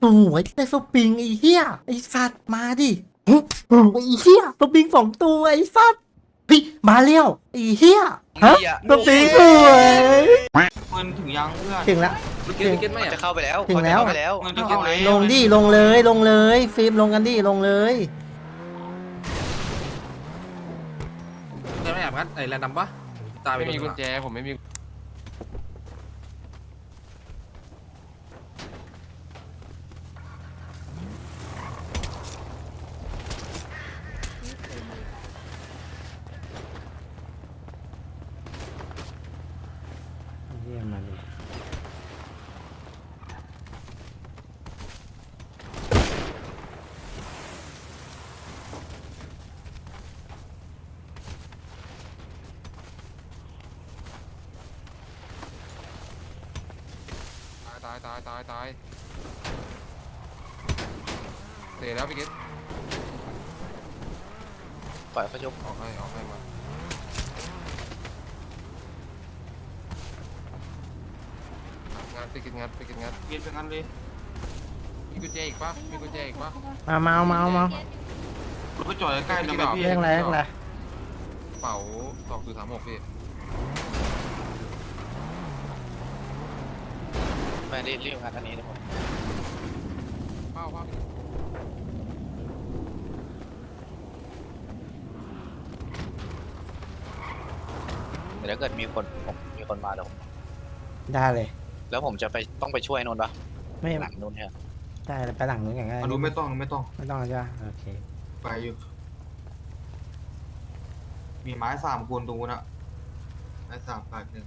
โอ้ยได้สปริงไอ้เหี้ยไอ้สัตว์มาดิหึโอ้ยไอ้เหี้ยสปริงสองตัวไอ้สัตว์พี่มาเร็วไอ้เหี้ยฮะสปริงสวยมันถึงยังเพื่อนถึงแล้วเก็ตเก็ตไหมมันอะจะเข้าไปแล้วถึงแล้วมันจะเข้าไปแล้วมันจะเก็บไหนลงดิลงเลยลงเลยฟิล์มลงกันดิลงเลยจะไม่แอบงัดไอ้แรนดัมปะตายไปไม่มีโดกุนญแจผมไม่มีายตายตายตายตายเตะแล้วพี่เกตปล่อยเขายกออกให้ออกให้มางัดไปกินงัดไปกินงัดเก็บเป็นกันเลยมีกุญแจอีกปะมีกุญแจอีกปะมามาเอามาเอามาเราไปจอดใกล้ๆนะแบบพี่เรียกอะไรเรียกอะไรเป๋าสองศูนย์สามหกพี่ แม่รีบรีบงานอันนี้นะผมเป้าเป้าเดี๋ยวถ้าเกิดมีคนผมมีคนมาเดี๋ยวผมได้เลย แล้วผมจะไปต้องไปช่วยนนท์ปะไม่หลังนนท์ใช่ไหมได้เลยไปหลังนู้นอย่างไรมาดูไม่ต้องไม่ต้องไม่ต้องใช่ปะโอเคไปอยู่ มีไม้สามคนตรงนู้นอะไม้สามปากหนึ่ง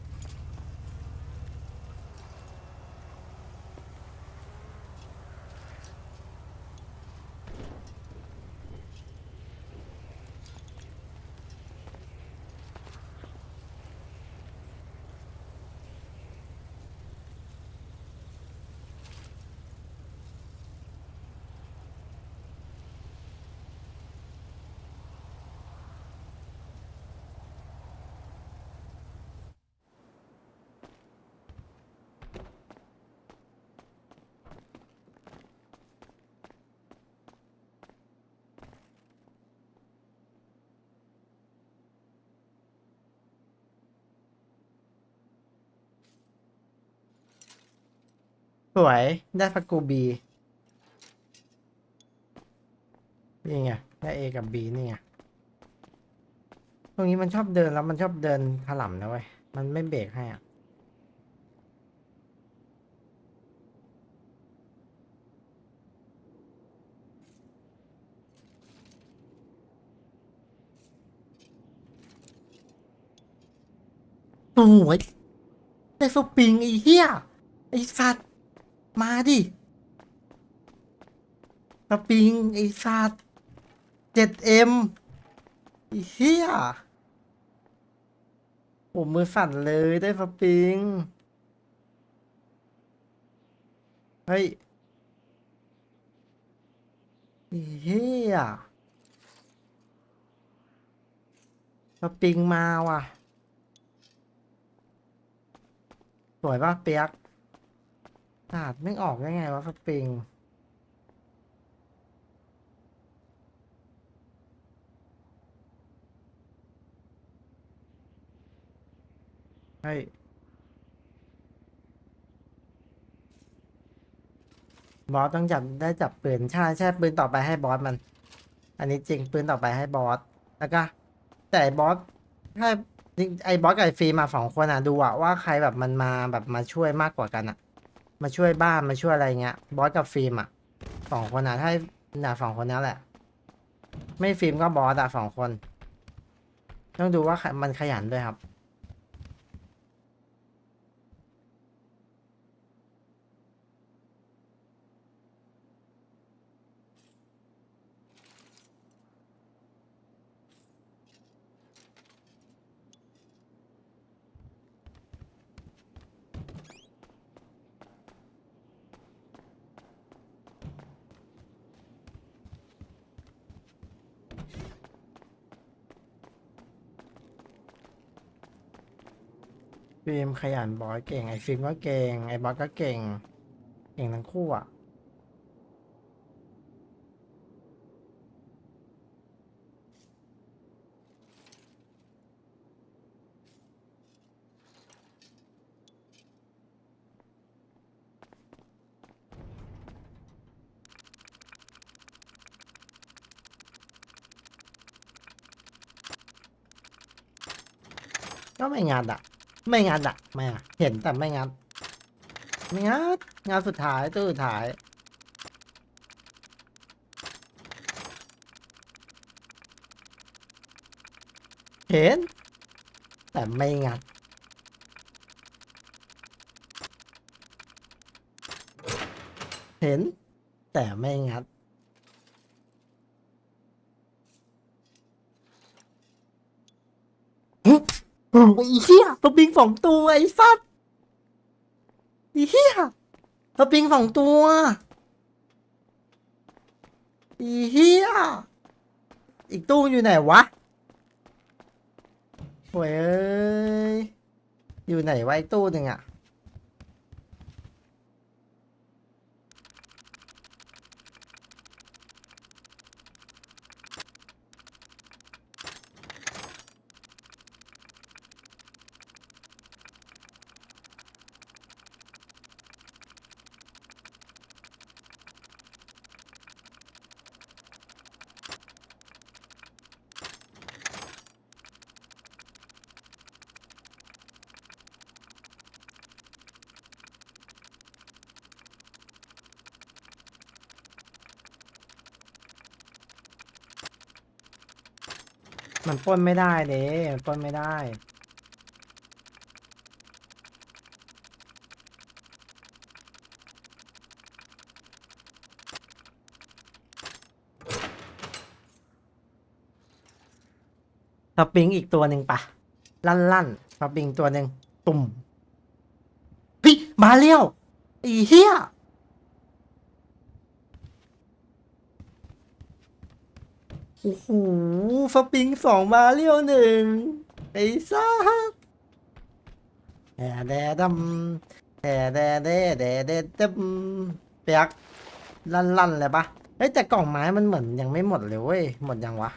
สวย ได้พักกูบีนี่ไง ได้เอกับบีนี่ไง ตรงนี้มันชอบเดินแล้วมันชอบเดินถล่ำนะเว้ย มันไม่เบรกให้อะโอ้ยได้สปริงไอ้เหี้ย ไอ้สัตว์ มาดิสปริงไอ้สัตว์เจ็ดเอ็มไอเหี้ยผมมือสั่นเลยได้สปริง เฮ้ยไอเหี้ยสปริงมาว่ะ สวยป่ะเปียก ตาดไม่ออกได้ไงวะสปริงเฮ้บอสต้องจับได้จับปืนใช่ใช่ปืนต่อไปให้บอสมัน อันนี้จริงปืนต่อไปให้บอสแล้วก็ แต่บอสถ้าไอ้บอสกับไอ้ฟิล์มาสองคนอะดูอะว่าใครแบบมันมาแบบมาช่วยมากกว่ากันอะ มาช่วยบ้านมาช่วยอะไรเงี้ยบอสกับฟิล์มอะสองคนอะถ้าหน่ะสองคนนี้แหละ ไม่ฟิล์มก็บอสอะสองคน ต้องดูว่ามันขยันด้วยครับ ฟิล์มขยันบอยเก่งไอฟิล์มก็เก่งไอบอยก็เก่ง เก่งทั้งคู่อะก็ไม่งานอะ ไม่งัดอะไม่อะเห็นแต่ไม่งัดไม่งัดงานสุดท้ายตัวสุดท้าย เห็น แต่ไม่งัดเห็น แต่ไม่งัด โอ้ ไอ้เหี้ยตัวปิงสองตัวไอ้สัตว์ไอ้เหี้ยตัวปิงสองตัวไอ้เหี้ยอีกตู้อยู่ไหนวะโว้ยเอ้ยอยู่ไหนวะอีกตู้หนึ่งอะ มันปล้นไม่ได้เด้มันปล้นไม่ได้ สปริงอีกตัวหนึ่งปะ ลั่นลั่นสปริงตัวหนึ่งตุ่มพี่มาเลี้ยว อีเหี้ย โอ้โหสปริงสองมาเลี้ยวหนึ่งไอ้ซ่าแดแดดำแดดแดแดแดดำเปียกลั่นลั่นเลยปะเฮ้ยแต่กล่องไม้มันเหมือนยังไม่หมดเลยเว้ยหมดยังวะ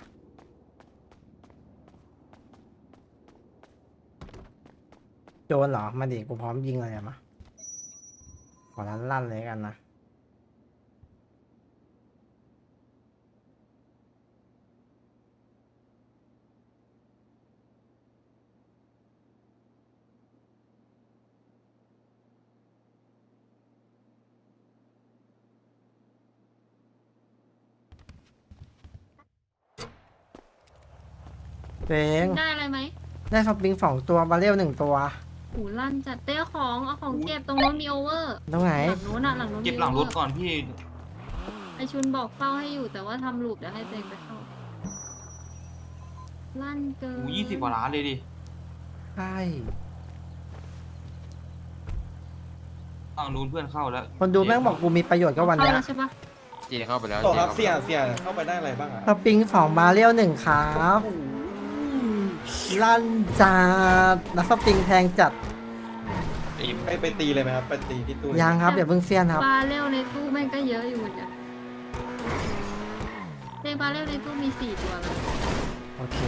โจรเหรอ มาดิกูพร้อมยิงเลยอะมาขอลั่นลั่นเลยกันนะ ง ได้อะไรไหมได้ฟอปปิงสองตัวบาเรลหนึ่งตัว หูลั่นจัดเต้ของเอาของเก็บตรงนู้นมีโอเวอร์ตรงไหน หลังนู้นอะหลังนู้นมีเก็บหลังรถก่อนพี่ ไอชุนบอกเฝ้าให้อยู่แต่ว่าทำลูปเดี๋ยวให้เตงไปเข้าลั่นเกินหูยี่สิบกว่าล้านเลยดิ ใช่ ฝั่งนู้นเพื่อนเข้าแล้วคนดูแม่งบอกกูมีประโยชน์ก็วันเข้าเนี้ยแล้วใช่ปะเจเข้าไปแล้วต่อครับจเสียข้าไปเสียเข้าไปได้อะไรบ้างอะฟอปปิงสองบาเรลหนึ่งครับ ลั่นจัดแล้วฟอปปิงแทงจัดไปไปตีเลยไหมครับ ไปตีที่ตู้ยังครับอย่าเพิ่งเสี้ยนครับ บาเรลในตู้แม่งก็เยอะอยู่เหมือนกันเตงบาเรลในตู้มีสี่ตัวแล้วโอเค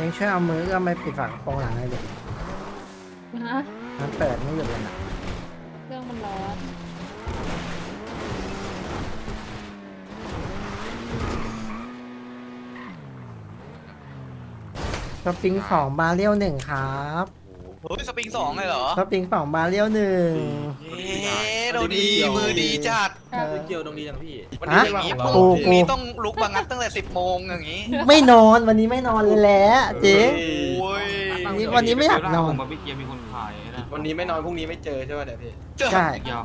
ยังช่วยเอามือก็ไม่ปิดฝากระโปรงหลังเลยเด็กนะมันเปิดไม่หยุดเลยนะเครื่องมันร้อนฟอปปิงสองบาเรลหนึ่งครับ เฮ้ยสปริงสองเลยเหรอฟอปปิงสองบาเรลหนึ่ง เย้เราดีมือดีจัดครับเกี่ยวตรงนี้ยังพี่วันฮะนี้ไม่ว่างนี้ของพรุ่เรางกูนี้ต้องลุกมางัดตั้งแต่สิบโมงอย่างนี้ไม่นอนวันนี้ไม่นอนเลยแหละเจ๊ โอ้ยนี่วันนี้ไม่อยากนอน ผมมาพี่เกียร์มีคนขายนะ วันนี้ไม่นอนพรุ่งนี้ไม่เจอใช่ไหมเนี่ยพี่เจอใช่ยาว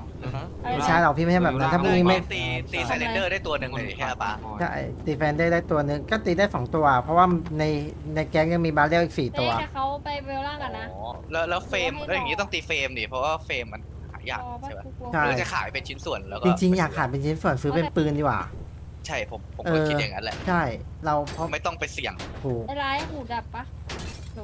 ไม่ใช่หรอกพี่ไม่ใช่แบบนั้นถ้าพรุ่งนี้ไม่ตีตีไซเลนเดอร์ได้ตัวหนึ่งเลยแค่ปะใช่ตีแฟนได้ได้ตัวหนึ่งก็ตีได้สองตัว เพราะว่าในในแก๊งยังมีบาเรลอีกสี่ตัวเต้แต่เขาไปเวลล่างกันนะอ๋อแล้วแล้วเฟรมแล้วอย่างนี้ต้องตีเฟรมดิเพราะว่าเฟรมมันหายากรอว่าใช่ปะกูกลัวใช่หรือจะขายเป็นชิ้นส่วนแล้วก็จริงๆอยากขายเป็นชิ้นส่วนซื้อเป็นปืนดีกว่าใช่ผมผมเอก็อคิดอย่างนั้นแหละใช่เราเพราะไม่ต้องไปเสี่ยงถูกไอ้ร้ายหูดับปะโห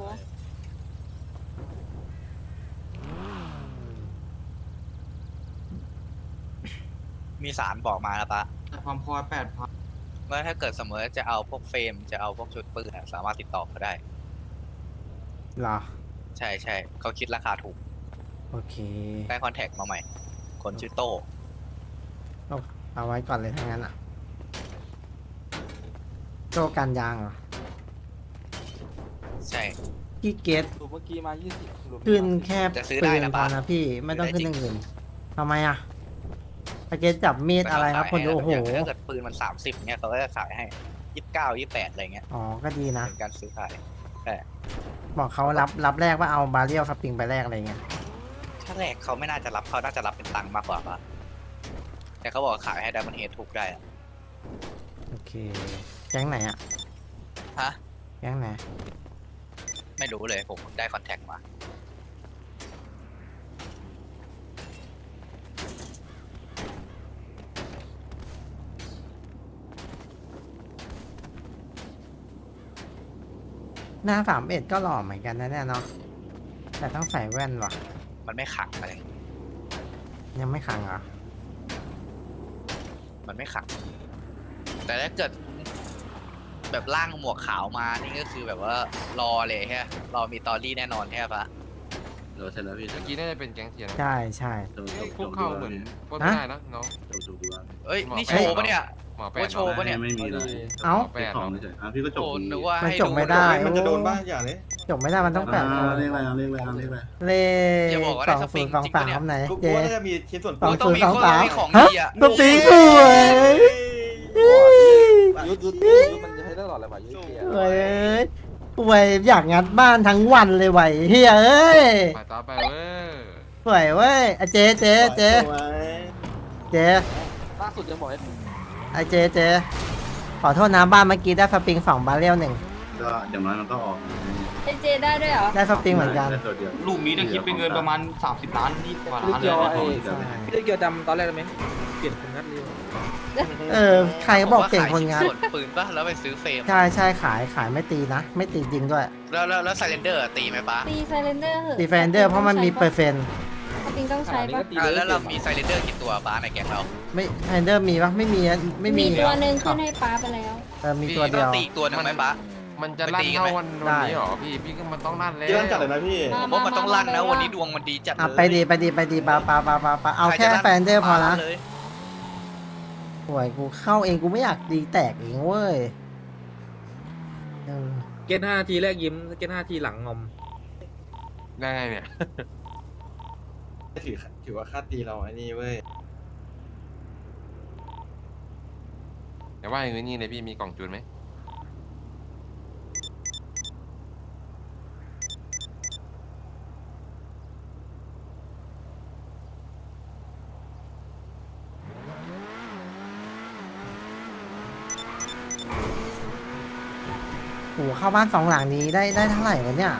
มีสารบอกมาแล้วปะความคอยแปดพันว่าถ้าเกิดสมมติว่าจะเอาพวกเฟรมจะเอาพวกชุดปืนอะสามารถติดต่อเขาได้ เหรอ ใช่ใช่เขาคิดราคาถูกโอเค ได้คอนแทคมาใหม่ คนชื่อโต้เอาเอาไว้ก่อนเลยทั้งนั้นอะ โจกันยางเหรอใช่ พี่เกตเมื่อกี้มา20ขึ้นแค่จะซื้อปืได้นนะพอบ้านนะพี่ ไม่ต้องซื้ขึ้อนได้อย่างอื่นทำไมอะ พี่เกตจับมีดอะไรครับคนดูโอ้โหย่างถ้าเกิดปืนมันสามสิบเนี่ยเขาก็จะขายให้ยี่สิบเก้ายี่สิบแปดอะไรเงี้ยอ๋อก็ดีนะเป็นการซื้อขายบอกเขารับรับแรกว่าเอาบาเรียลสปริงไปแรกอะไรเงี้ยถ้าแรกเขาไม่น่าจะรับเขาน่าจะรับเป็นตังค์มากกว่าปะแต่เขาบอกขายให้ดัมเบิลเฮดถูกได้อะโอเคแก๊งไหนอะฮะแก๊งไหนไม่รู้เลยผมได้คอนแทคมา หน้าสามเอ็ดก็หล่อเหมือนกันนะเนี่ยเนาะแต่ต้องใส่แว่นว่ะ มันไม่ขังอะไรยังไม่ขังเหรอมันไม่ขัง แต่ถ้าเกิด แบบร่างหมวกขาวมานี่ก็คือแบบว่ารอเลยแค่รอมีตอรี่แน่นอนแค่ปะเมื่อกี้น่าจะเป็นแก๊งเทียนใช่ใช่พวกเข้าเหมือนปล้นไม่ได้นะน้องเอ้ยหมอนี่แปะโชว์ปะเนี่ย หมอแปว่าดโชว์ปะเนี่ย ไม่มีเลยเอ้าแปดของเนาะเฉยๆอะพี่ก็จบโอ้ดีนึกว่ามันให้จบไม่ได้ มันจะโดนบ้างอย่าเลยจบไม่ได้มันต้องแปดอ่าคนเรียกอะไรอะเรียกอะไรอะเรียกอะไรเลอย่าบอกขว่าสได้องสปริศูงนย์สองจริงสาปะเนี่ยมไหนกูเจว่าน่าจะมีชิ้นส่วนสองมันต้องมีสองคนสาม มีของฮะดีอะสปริงสวยยุดยุดยุดมันจะให้ได้หลอดอะไรวะยุดเกียสวยสวยอยากงัดบ้านทั้งวันเลยไหวเฮียเอ้ยไปต่อไปเว้ยสวยเว้ยอะเจ๊เจ๊เจ๊สวยเจ๊ล่าสุดยังบอกให้ ไอเจ๊เจ๊ขอโทษนะบ้านเมื่อกี้ได้สปริงสองบาเรลหนึ่งก็อย่างน้อยมันก็ออกไอเจได้ด้วยเหรอ ได้สปริงเหมือนกัน ได้ตัวเดียวลูกนี้ได้คิดเป็นเงินประมาณ 30 ล้านนี่กว่ายุดล้านเลเกียยวนะไอ้ใช่ยุดเกียวจำตอนแรกได้ไหมเปลี่ยนคนงัดเร็วเออใครก็บอกเก่งคนงานส่วนปืนปะแล้วไปซื้อเฟรมใช่ใช่ขายขายไม่ตีนะ ไม่ตีจริงด้วย แล้วแล้วแล้วไซเลนเดอร์ตีไหมปะตีไซเลนเดอร์เหอะดีเฟนเดอร์เพราะมันมีเปอร์เซ็นต์ สปริงต้องใช้ปะอ่าแล้วเรามีไซเลนเดอร์กี่ตัวป้าในแก๊งเราไม่เฟนเดอร์มีปะไม่มีอะไม่มีมีตัวหนึ่งขึ้นให้ป้าไปแล้วเออมีตัวเดียวต้องตีอีกตัวหนึงไหมป้า มันจะลั่นเท่าวันวันนี้เหรอพี่พี่ก็มันต้องลั่นแล้ว เยอะจัดเลยนะพี่ ผมว่ามันต้องลั่นนะวันนี้ดวงมันดีจัดอะเลยไปดีไปดีไปดีปาปาปาปาปาเอาใรแค่จะลั่แฟนเดอร์พอละเลยป่วยกูเข้าเองกูไม่อยากดีแตกเองเว้ยเออเกณฑ์ห้าทีแรกยิ้มเกณฑ์ห้าทีหลังงอมได้ไงเนี่ย ถือถือว่าค่าตีเราไอ้นี่เว้ยแต่ว่าอย่างนี้เลยพี่มีกล่องจูนไหมโหเข้าบ้านสองหลังนี้ได้ได้เท่าไหร่วะเนี่ย